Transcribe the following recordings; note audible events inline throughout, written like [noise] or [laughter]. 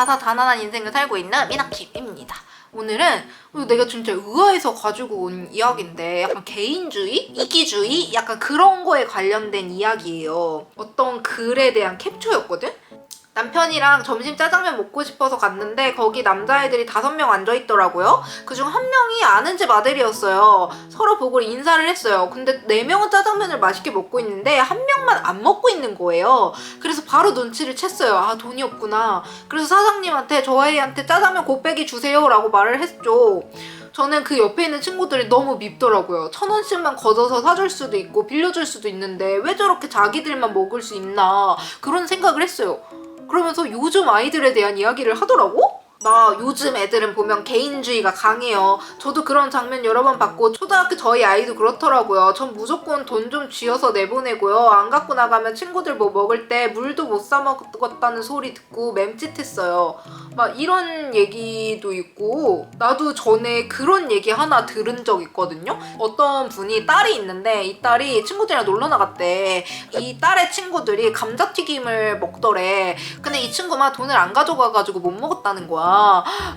다사다난한 인생을 살고 있는 미나킴입니다. 오늘은 내가 진짜 의아해서 가지고 온 이야기인데 약간 개인주의, 이기주의 약간 그런 거에 관련된 이야기예요. 어떤 글에 대한 캡처였거든? 남편이랑 점심 짜장면 먹고 싶어서 갔는데 거기 남자애들이 다섯 명 앉아 있더라고요. 그중 한 명이 아는 집 아들이었어요. 서로 보고 인사를 했어요. 근데 네 명은 짜장면을 맛있게 먹고 있는데 한 명만 안 먹고 있는 거예요. 그래서 바로 눈치를 챘어요. 아 돈이 없구나. 그래서 사장님한테 저 애한테 짜장면 곱빼기 주세요 라고 말을 했죠. 저는 그 옆에 있는 친구들이 너무 밉더라고요. 천 원씩만 걷어서 사줄 수도 있고 빌려줄 수도 있는데 왜 저렇게 자기들만 먹을 수 있나 그런 생각을 했어요. 그러면서 요즘 아이들에 대한 이야기를 하더라고? 나 요즘 애들은 보면 개인주의가 강해요. 저도 그런 장면 여러 번 봤고 초등학교 저희 아이도 그렇더라고요. 전 무조건 돈 좀 쥐어서 내보내고요. 안 갖고 나가면 친구들 뭐 먹을 때 물도 못 사 먹었다는 소리 듣고 맴짓했어요. 막 이런 얘기도 있고 나도 전에 그런 얘기 하나 들은 적 있거든요. 어떤 분이 딸이 있는데 이 딸이 친구들이랑 놀러 나갔대. 이 딸의 친구들이 감자튀김을 먹더래. 근데 이 친구만 돈을 안 가져가가지고 못 먹었다는 거야.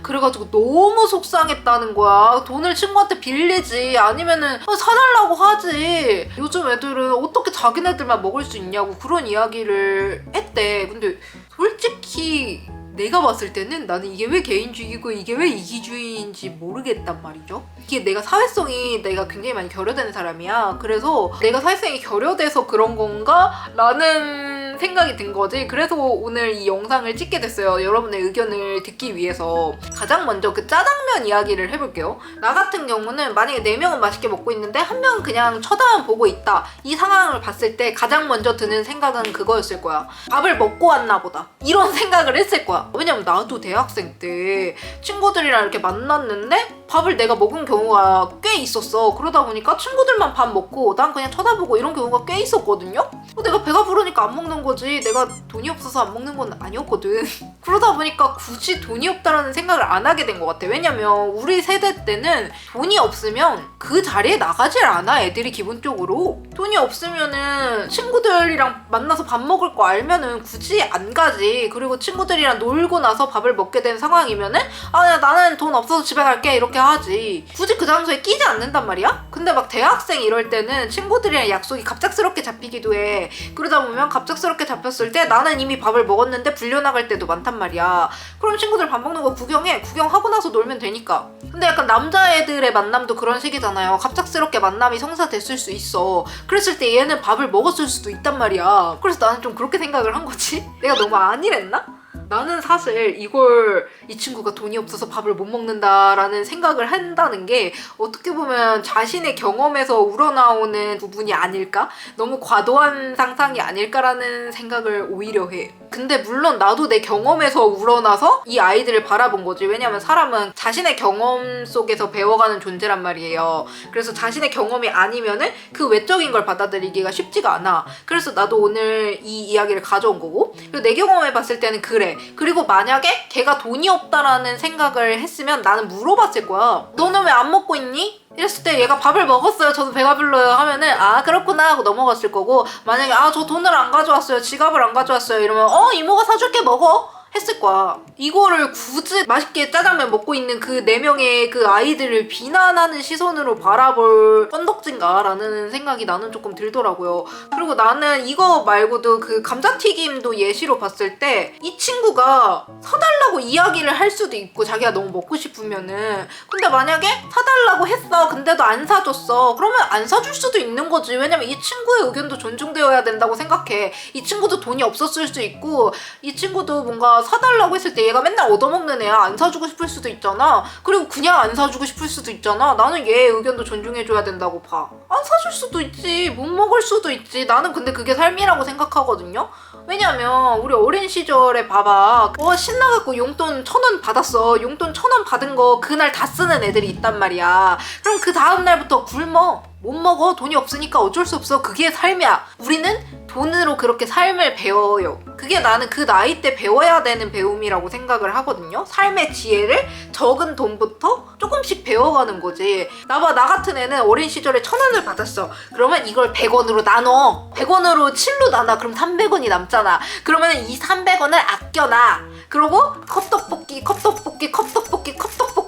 그래가지고 너무 속상했다는 거야. 돈을 친구한테 빌리지 아니면은 어, 사달라고 하지. 요즘 애들은 어떻게 자기네들만 먹을 수 있냐고 그런 이야기를 했대. 근데 솔직히 내가 봤을 때는 나는 이게 왜 개인주의고 이게 왜 이기주의인지 모르겠단 말이죠. 이게 내가 사회성이 내가 굉장히 많이 결여되는 사람이야. 그래서 내가 사회성이 결여돼서 그런 건가? 라는 생각이 든 거지. 그래서 오늘 이 영상을 찍게 됐어요. 여러분의 의견을 듣기 위해서. 가장 먼저 그 짜장면 이야기를 해볼게요. 나 같은 경우는 만약에 4명은 맛있게 먹고 있는데 한 명은 그냥 쳐다만 보고 있다. 이 상황을 봤을 때 가장 먼저 드는 생각은 그거였을 거야. 밥을 먹고 왔나 보다. 이런 [laughs] 생각을 했을 거야. 왜냐면 나도 대학생 때 친구들이랑 이렇게 만났는데 밥을 내가 먹은 경우가 꽤 있었어. 그러다 보니까 친구들만 밥 먹고 난 그냥 쳐다보고 이런 경우가 꽤 있었거든요. 어, 내가 배가 부르니까 안 먹는 거지. 내가 돈이 없어서 안 먹는 건 아니었거든. [laughs] 그러다 보니까 굳이 돈이 없다라는 생각을 안 하게 된 것 같아. 왜냐면 우리 세대 때는 돈이 없으면 그 자리에 나가질 않아. 애들이 기본적으로. 돈이 없으면은 친구들이랑 만나서 밥 먹을 거 알면은 굳이 안 가지. 그리고 친구들이랑 놀고 나서 밥을 먹게 된 상황이면은 아 야, 나는 돈 없어서 집에 갈게 이렇게 하지. 굳이 그 장소에 끼지 않는단 말이야? 근데 막 대학생 이럴 때는 친구들이랑 약속이 갑작스럽게 잡히기도 해. 그러다 보면 갑작스럽게 잡혔을 때 나는 이미 밥을 먹었는데 불려 나갈 때도 많단 말이야. 그럼 친구들 밥 먹는 거 구경해. 구경하고 나서 놀면 되니까. 근데 약간 남자애들의 만남도 그런 식이잖아요. 갑작스럽게 만남이 성사됐을 수 있어. 그랬을 때 얘는 밥을 먹었을 수도 있단 말이야. 그래서 나는 좀 그렇게 생각을 한 거지. 내가 너무 안일했나? 나는 사실 이걸 이 친구가 돈이 없어서 밥을 못 먹는다라는 생각을 한다는 게 어떻게 보면 자신의 경험에서 우러나오는 부분이 아닐까? 너무 과도한 상상이 아닐까라는 생각을 오히려 해. 근데 물론 나도 내 경험에서 우러나서 이 아이들을 바라본 거지. 왜냐면 사람은 자신의 경험 속에서 배워가는 존재란 말이에요. 그래서 자신의 경험이 아니면은 그 외적인 걸 받아들이기가 쉽지가 않아. 그래서 나도 오늘 이 이야기를 가져온 거고. 그리고 내 경험에 봤을 때는 그래. 그리고 만약에 걔가 돈이 없다라는 생각을 했으면 나는 물어봤을 거야. 너는 왜 안 먹고 있니? 이랬을 때 얘가 밥을 먹었어요. 저도 배가 불러요. 하면은 아 그렇구나 하고 넘어갔을 거고 만약에 아 저 돈을 안 가져왔어요. 지갑을 안 가져왔어요. 이러면 어 이모가 사줄게 먹어. 했을 거야. 이거를 굳이 맛있게 짜장면 먹고 있는 그 네 명의 그 아이들을 비난하는 시선으로 바라볼 건덕진가라는 생각이 나는 조금 들더라고요. 그리고 나는 이거 말고도 그 감자튀김도 예시로 봤을 때 이 친구가 사달라고 이야기를 할 수도 있고 자기가 너무 먹고 싶으면은 근데 만약에 사달라고 했어 근데도 안 사줬어 그러면 안 사줄 수도 있는 거지 왜냐면 이 친구의 의견도 존중되어야 된다고 생각해 이 친구도 돈이 없었을 수 있고 이 친구도 뭔가 사달라고 했을 때 얘가 맨날 얻어먹는 애야. 안 사주고 싶을 수도 있잖아. 그리고 그냥 안 사주고 싶을 수도 있잖아. 나는 얘의 의견도 존중해줘야 된다고 봐 안 사줄 수도 있지. 못 먹을 수도 있지. 나는 근데 그게 삶이라고 생각하거든요. 왜냐면 우리 어린 시절에 봐봐. 어 신나갖고 용돈 천 원 받았어. 용돈 천 원 받은 거 그날 다 쓰는 애들이 있단 말이야. 그럼 그 다음날부터 굶어 못 먹어 돈이 없으니까 어쩔 수 없어. 그게 삶이야. 우리는 돈으로 그렇게 삶을 배워요. 그게 나는 그 나이 때 배워야 되는 배움이라고 생각을 하거든요. 삶의 지혜를 적은 돈부터 조금씩 배워가는 거지. 나봐 나 같은 애는 어린 시절에 천 원을 받았어. 그러면 이걸 100원으로 나눠. 100원으로 7로 나눠. 그럼 300원이 남잖아. 그러면 이 300원을 아껴놔. 그러고 컵떡볶이 컵떡볶이 컵떡볶이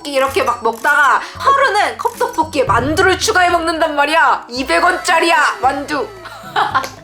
컵떡볶이 이렇게 막 먹다가 하루는 컵떡볶이에 만두를 추가해 먹는단 말이야. 200원짜리야 만두 [laughs]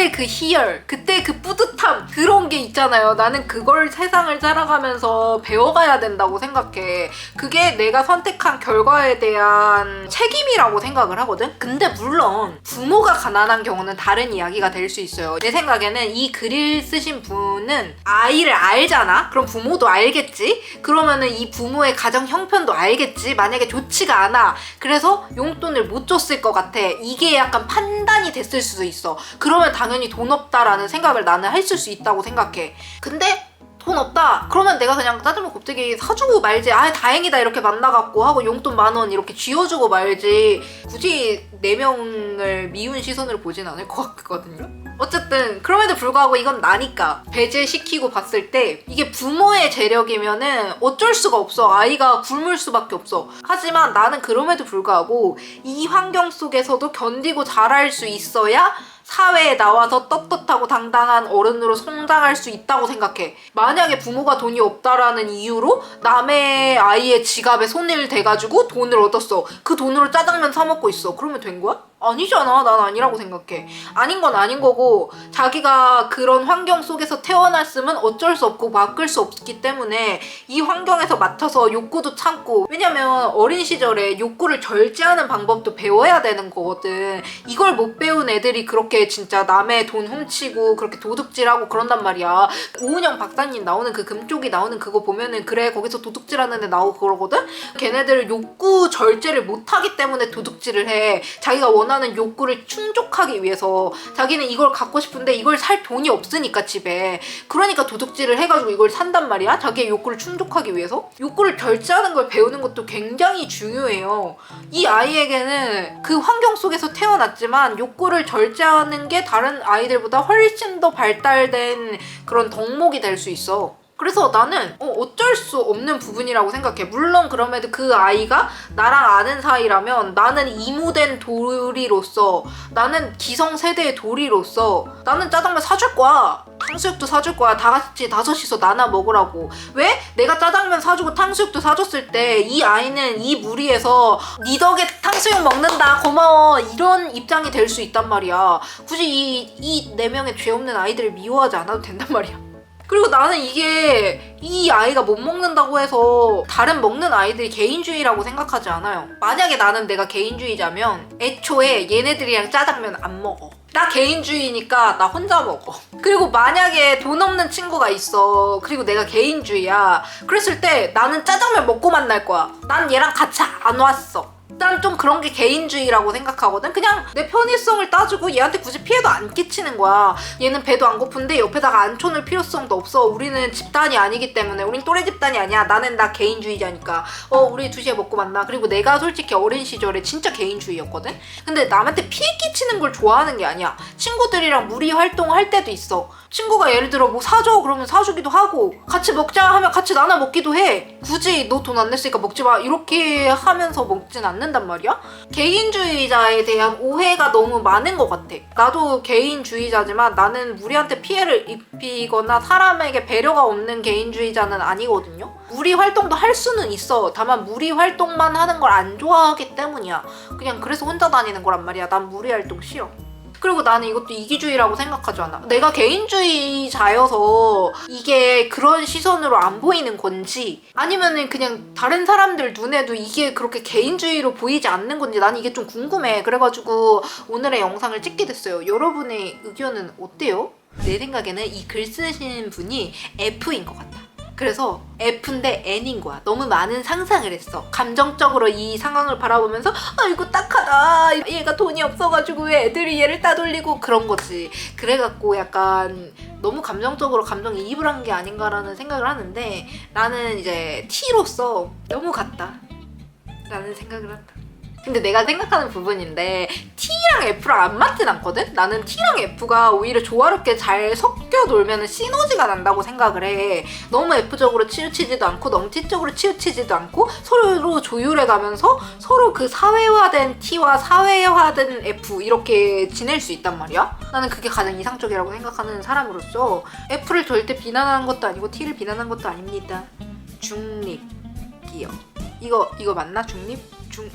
그때 그 희열, 그때 그 뿌듯함 그런 게 있잖아요. 나는 그걸 세상을 살아가면서 배워가야 된다고 생각해. 그게 내가 선택한 결과에 대한 책임이라고 생각을 하거든. 근데 물론 부모가 가난한 경우는 다른 이야기가 될 수 있어요. 내 생각에는 이 글을 쓰신 분은 아이를 알잖아. 그럼 부모도 알겠지. 그러면은 이 부모의 가정 형편도 알겠지. 만약에 좋지가 않아. 그래서 용돈을 못 줬을 것 같아. 이게 약간 판단이 됐을 수도 있어. 그러면 당 연히 돈 없다라는 생각을 나는 했을 수 있다고 생각해. 근데 돈 없다. 그러면 내가 그냥 짜장면 곱빼기 사주고 말지. 아 다행이다 이렇게 만나갖고 하고 용돈 만 원 이렇게 쥐어주고 말지. 굳이 네 명을 미운 시선으로 보진 않을 것 같거든요. 어쨌든 그럼에도 불구하고 이건 나니까 배제시키고 봤을 때 이게 부모의 재력이면은 어쩔 수가 없어 아이가 굶을 수밖에 없어 하지만 나는 그럼에도 불구하고 이 환경 속에서도 견디고 자랄 수 있어야 사회에 나와서 떳떳하고 당당한 어른으로 성장할 수 있다고 생각해. 만약에 부모가 돈이 없다라는 이유로 남의 아이의 지갑에 손을 대가지고 돈을 얻었어. 그 돈으로 짜장면 사 먹고 있어. 그러면 된 거야? 아니잖아. 난 아니라고 생각해. 아닌 건 아닌 거고 자기가 그런 환경 속에서 태어났으면 어쩔 수 없고 바꿀 수 없기 때문에 이 환경에서 맡아서 욕구도 참고 왜냐면 어린 시절에 욕구를 절제하는 방법도 배워야 되는 거거든. 이걸 못 배운 애들이 그렇게 진짜 남의 돈 훔치고 그렇게 도둑질하고 그런단 말이야. 오은영 박사님 나오는 그 금쪽이 나오는 그거 보면은 그래 거기서 도둑질하는 애 나오고 그러거든. 걔네들 욕구 절제를 못 하기 때문에 도둑질을 해. 자기가 원 하는 욕구를 충족하기 위해서 자기는 이걸 갖고 싶은데 이걸 살 돈이 없으니까 집에 그러니까 도둑질을 해가지고 이걸 산단 말이야. 자기의 욕구를 충족하기 위해서 욕구를 절제하는 걸 배우는 것도 굉장히 중요해요. 이 아이에게는 그 환경 속에서 태어났지만 욕구를 절제하는 게 다른 아이들보다 훨씬 더 발달된 그런 덕목이 될 수 있어. 그래서 나는 어, 어쩔 수 없는 부분이라고 생각해. 물론 그럼에도 그 아이가 나랑 아는 사이라면 나는 이무된 도리로서 나는 기성세대의 도리로서 나는 짜장면 사줄 거야. 탕수육도 사줄 거야. 다 같이 다섯이서 나눠 먹으라고. 왜? 내가 짜장면 사주고 탕수육도 사줬을 때 이 아이는 이 무리에서 니 덕에 탕수육 먹는다 고마워 이런 입장이 될 수 있단 말이야. 굳이 이 이 네 명의 죄 없는 아이들을 미워하지 않아도 된단 말이야. 그리고 나는 이게 이 아이가 못 먹는다고 해서 다른 먹는 아이들이 개인주의라고 생각하지 않아요. 만약에 나는 내가 개인주의자면 애초에 얘네들이랑 짜장면 안 먹어. 나 개인주의니까 나 혼자 먹어. [laughs] 그리고 만약에 돈 없는 친구가 있어. 그리고 내가 개인주의야. 그랬을 때 나는 짜장면 먹고 만날 거야. 난 얘랑 같이 안 왔어. 난좀 그런 게 개인주의라고 생각하거든. 그냥 내 편의성을 따지고 얘한테 굳이 피해도 안 끼치는 거야. 얘는 배도 안 고픈데 옆에다가 앉혀놓을 필요성도 없어. 우리는 집단이 아니기 때문에. 우린 또래 집단이 아니야. 나는 나 개인주의자니까. 어, 우리 2시에 먹고 만나. 그리고 내가 솔직히 어린 시절에 진짜 개인주의였거든. 근데 남한테 피해 끼치는 걸 좋아하는 게 아니야. 친구들이랑 무리 활동할 때도 있어. 친구가 예를 들어 뭐 사줘 그러면 사주기도 하고 같이 먹자 하면 같이 나눠 먹기도 해. 굳이 너 돈 안 냈으니까 먹지 마 이렇게 하면서 먹진 않는 단 말이야. 개인주의자에 대한 오해가 너무 많은 것 같아. 나도 개인주의자지만 나는 무리한테 피해를 입히거나 사람에게 배려가 없는 개인주의자는 아니거든요. 무리 활동도 할 수는 있어. 다만 무리 활동만 하는 걸 안 좋아하기 때문이야. 그냥 그래서 혼자 다니는 거란 말이야. 난 무리 활동 싫어. 그리고 나는 이것도 이기주의라고 생각하지 않아. 내가 개인주의자여서 이게 그런 시선으로 안 보이는 건지 아니면은 그냥 다른 사람들 눈에도 이게 그렇게 개인주의로 보이지 않는 건지 난 이게 좀 궁금해. 그래가지고 오늘의 영상을 찍게 됐어요. 여러분의 의견은 어때요? 내 생각에는 이 글 쓰신 분이 F인 것 같아. 그래서 F인데 N인 거야. 너무 많은 상상을 했어. 감정적으로 이 상황을 바라보면서 아이고 딱하다. 얘가 돈이 없어가지고 왜 애들이 얘를 따돌리고 그런 거지. 그래갖고 약간 너무 감정적으로 감정이입을 한 게 아닌가라는 생각을 하는데 나는 이제 T로서 너무 같다. 라는 생각을 한다. 근데 내가 생각하는 부분인데 T랑 F랑 안 맞진 않거든? 나는 T랑 F가 오히려 조화롭게 잘 섞여 놀면 시너지가 난다고 생각을 해. 너무 F적으로 치우치지도 않고 너무 T적으로 치우치지도 않고 서로 조율해 가면서 서로 그 사회화된 T와 사회화된 F 이렇게 지낼 수 있단 말이야. 나는 그게 가장 이상적이라고 생각하는 사람으로서 F를 절대 비난하는 것도 아니고 T를 비난하는 것도 아닙니다. 중립이요. 이거 이거 맞나? 중립? 중